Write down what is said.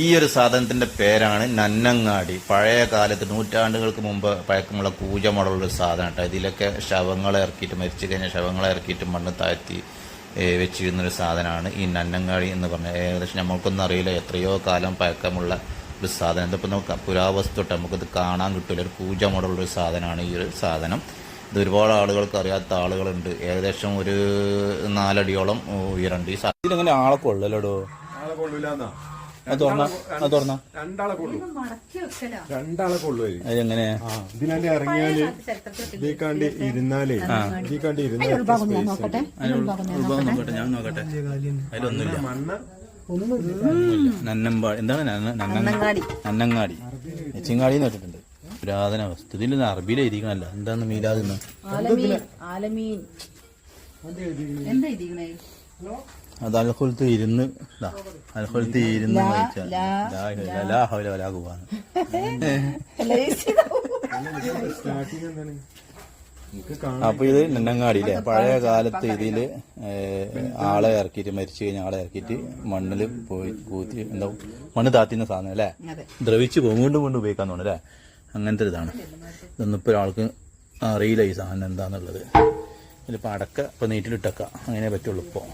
ഈ ഒരു സാധനത്തിന്റെ പേരാണ് നന്നങ്ങാടി. പഴയ കാലത്ത് നൂറ്റാണ്ടുകൾക്ക് മുമ്പ് പഴക്കമുള്ള പൂജമുള്ള ഒരു സാധനം കേട്ടോ. ഇതിലൊക്കെ ശവങ്ങളെ ഇറക്കിയിട്ട് മരിച്ചു കഴിഞ്ഞാൽ ശവങ്ങളെ ഇറക്കിയിട്ട് മണ്ണ് താഴ്ത്തി വെച്ചിരുന്നൊരു വെച്ചിരുന്ന ഒരു സാധനമാണ് ഈ നന്നങ്ങാടി എന്ന് പറഞ്ഞാൽ ഏകദേശം നമ്മൾക്കൊന്നും അറിയില്ല എത്രയോ കാലം പഴക്കമുള്ള ഒരു സാധനം. ഇതിപ്പോൾ നമുക്ക് പുരാവസ്തു തൊട്ട് നമുക്കിത് കാണാൻ കിട്ടില്ല ഒരു പൂജ മോഡലുള്ള ഒരു സാധനമാണ് ഈ ഒരു സാധനം. ഇത് ഒരുപാട് ആളുകൾക്ക് അറിയാത്ത ആളുകളുണ്ട്. ഏകദേശം ഒരു നാലടിയോളം ഉയരണ്ട് ഈ സാധനം. ഇതിലെങ്ങനെ ആളെ കൊള്ളല്ലോ ആളെ കൊള്ളൂലെന്നാ. രണ്ടാളെ കൊള്ളു. ഇതിനെ ഇറങ്ങിയാൽ ഇതിക്കാണ്ട് ഇരുന്നാലേ ഇതിക്കാണ്ട് ഇരുന്ന ഉൾഭാഗം ഞാൻ നോക്കട്ടെ. ഉൾഭാഗം ഞാൻ നോക്കട്ടെ. ഞാൻ നോക്കട്ടെ. അതിലൊന്നുമില്ല. മണ്ണ് നന്നമ്പാടി. എന്താണ് നന്ന- നന്നങ്ങാടി. നന്നങ്ങാടി? എച്ചിങ്ങാടി എന്ന് വെച്ചിട്ടുണ്ട് പുരാതന വസ്തുതിൽ അറബിയിൽ എഴുതിക്കണല്ല എന്താണ് മീലാദ് ആലമീൻ ആലമീൻ. എന്താ ഇതിങ്ങനെ അത് അൽഹുലത്ത് ഇരുന്ന് അൽഹുലത്ത് ഇരുന്ന് കാണാൻ അപ്പൊ ഇത് നിന്നങ്ങാടിയില്ലേ പഴയ കാലത്ത് ഇതിൽ ആളെ ഇറക്കിയിട്ട് മരിച്ചു കഴിഞ്ഞാൽ ആളെ ഇറക്കിയിട്ട് മണ്ണിൽ പോയി കൂത്തി എന്താ മണ്ണ് താത്തിന്ന സാധനം അല്ലേ? ദ്രവിച്ച് പോകും വീണ്ടും വീണ്ടും ഉപയോഗിക്കാൻ തോന്നുന്നു അല്ലേ? അങ്ങനത്തെ ഇതാണ്. ഇതൊന്നും ഇപ്പോൾ ഒരാൾക്ക് അറിയില്ല ഈ സാധനം എന്താന്നുള്ളത്. ഇതിലിപ്പോൾ അടക്ക ഇപ്പോൾ നീറ്റിലിട്ടക്ക. അങ്ങനെ പറ്റുള്ളൂ ഇപ്പോൾ